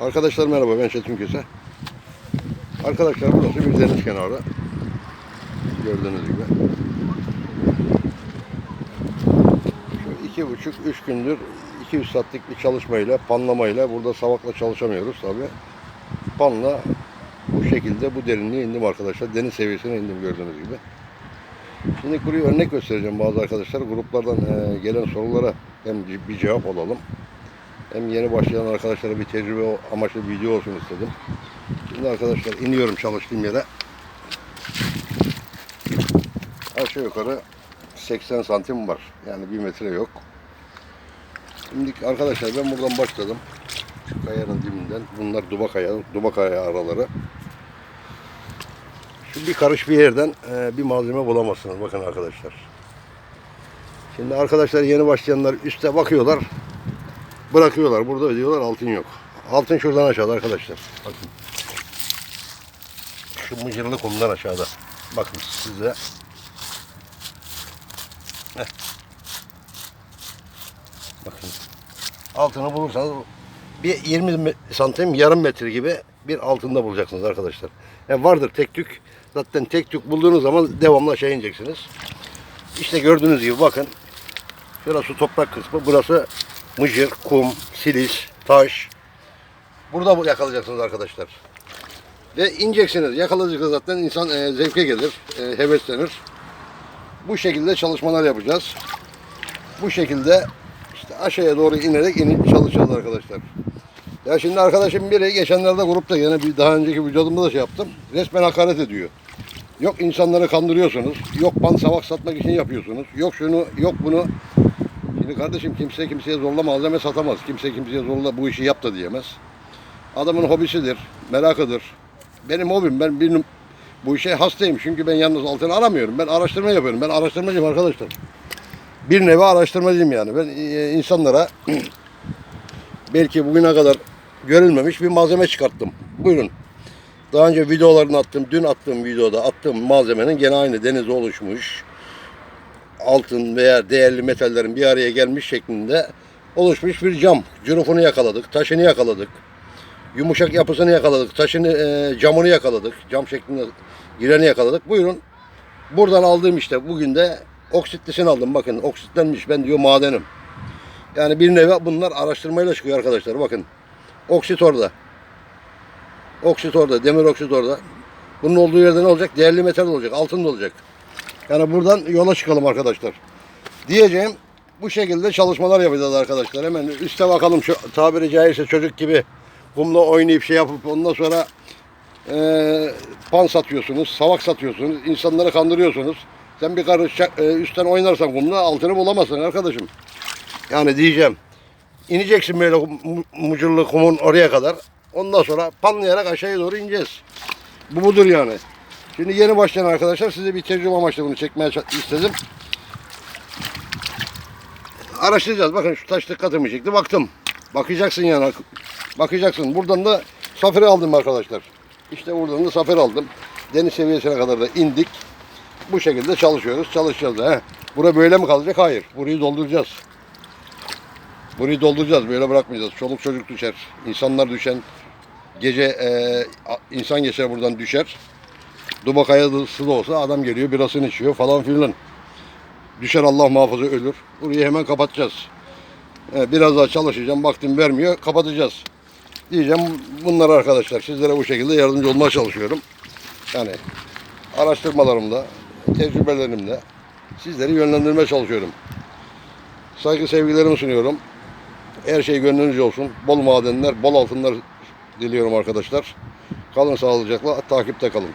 Arkadaşlar merhaba ben Çetin Köse. Arkadaşlar burası bir deniz kenarı. Gördüğünüz gibi. Şu iki buçuk, üç gündür 200 saatlik bir çalışmayla, panlamayla burada savakla çalışamıyoruz tabi. Panla bu şekilde bu derinliğe indim arkadaşlar. Deniz seviyesine indim gördüğünüz gibi. Şimdi buraya örnek göstereceğim bazı arkadaşlar. Gruplardan e, gelen sorulara hem bir cevap alalım. Hem yeni başlayan arkadaşlara bir tecrübe amaçlı bir video olsun istedim. Şimdi arkadaşlar iniyorum çalıştığım yere. Aşağı yukarı 80 santim var. Yani bir metre yok. Şimdi arkadaşlar ben buradan başladım. Şu kayanın dibinden. Bunlar duba kaya, duba kaya araları. Şu bir karış bir yerden e, bir malzeme bulamazsınız. Bakın arkadaşlar. Şimdi arkadaşlar yeni başlayanlar üste bakıyorlar. Bırakıyorlar. Burada diyorlar altın yok. Altın şuradan aşağıda arkadaşlar. Bakın. Şu mıcırlı kumdan aşağıda. Bakın size. Heh. Bakın. Altını bulursanız bir 20 santim yarım metre gibi bir altında bulacaksınız arkadaşlar. Yani vardır tek tük. Zaten tek tük bulduğunuz zaman devamlı aşağı ineceksiniz. İşte gördüğünüz gibi bakın. Şurası toprak kısmı. Burası mıcır, kum, silis, taş. Burada bu yakalayacaksınız arkadaşlar. Ve ineceksiniz. Yakalayacaksınız zaten insan e, zevke gelir, e, heveslenir. Bu şekilde çalışmalar yapacağız. Bu şekilde işte aşağıya doğru inerek inip çalışacağız arkadaşlar. Ya şimdi arkadaşım biri geçenlerde grupta yine bir daha önceki vücudumda da şey yaptım. Resmen hakaret ediyor. Yok insanları kandırıyorsunuz. Yok pan savak satmak için yapıyorsunuz. Yok şunu, yok bunu. Şimdi kardeşim kimse kimseye zorla malzeme satamaz. Kimse kimseye zorla bu işi yap da diyemez. Adamın hobisidir, merakıdır. Benim hobim, ben bir, bu işe hastayım. Çünkü ben yalnız altını aramıyorum. Ben araştırma yapıyorum. Ben araştırmacıyım arkadaşlar. Bir nevi araştırmacıyım yani. Ben e, insanlara belki bugüne kadar görülmemiş bir malzeme çıkarttım. Buyurun. Daha önce videolarını attım. Dün attığım videoda attığım malzemenin gene aynı denize oluşmuş. Altın veya değerli metallerin bir araya gelmiş şeklinde oluşmuş bir cam. Cürufunu yakaladık, taşını yakaladık. Yumuşak yapısını yakaladık, taşını, e, camını yakaladık. Cam şeklinde gireni yakaladık. Buyurun. Buradan aldığım işte bugün de oksitlisini aldım. Bakın oksitlenmiş ben diyor madenim. Yani bir nevi bunlar araştırmayla çıkıyor arkadaşlar. Bakın. Oksit orada. Oksit orada. Demir oksit orada. Bunun olduğu yerde ne olacak? Değerli metal olacak. Altın da olacak. Yani buradan yola çıkalım arkadaşlar. Diyeceğim bu şekilde çalışmalar yapacağız arkadaşlar. Hemen üste bakalım şu tabiri caizse çocuk gibi kumla oynayıp şey yapıp ondan sonra eee pan satıyorsunuz, savak satıyorsunuz, insanları kandırıyorsunuz. Sen bir karış e, üstten oynarsan kumla altını bulamazsın arkadaşım. Yani diyeceğim. İneceksin böyle mu- mucurlu kumun oraya kadar. Ondan sonra panlayarak aşağıya doğru ineceğiz. Bu budur yani. Şimdi yeni başlayan arkadaşlar size bir tecrübe amaçlı bunu çekmeye istedim. Araştıracağız. Bakın şu taş dikkatimi çekti. Baktım. Bakacaksın yani. Bakacaksın. Buradan da safiri aldım arkadaşlar. İşte buradan da safir aldım. Deniz seviyesine kadar da indik. Bu şekilde çalışıyoruz. Çalışacağız da. He. Böyle mi kalacak? Hayır. Burayı dolduracağız. Burayı dolduracağız. Böyle bırakmayacağız. Çoluk çocuk düşer. insanlar düşen. Gece e, insan geçer buradan düşer. Duba kayası da olsa adam geliyor birasını içiyor falan filan. Düşer Allah muhafaza ölür. Burayı hemen kapatacağız. He, biraz daha çalışacağım. Baktım vermiyor. Kapatacağız. Diyeceğim bunlar arkadaşlar. Sizlere bu şekilde yardımcı olmaya çalışıyorum. Yani araştırmalarımda, tecrübelerimle sizleri yönlendirmeye çalışıyorum. Saygı sevgilerimi sunuyorum. Her şey gönlünüzce olsun. Bol madenler, bol altınlar diliyorum arkadaşlar. Kalın sağlıcakla, takipte kalın.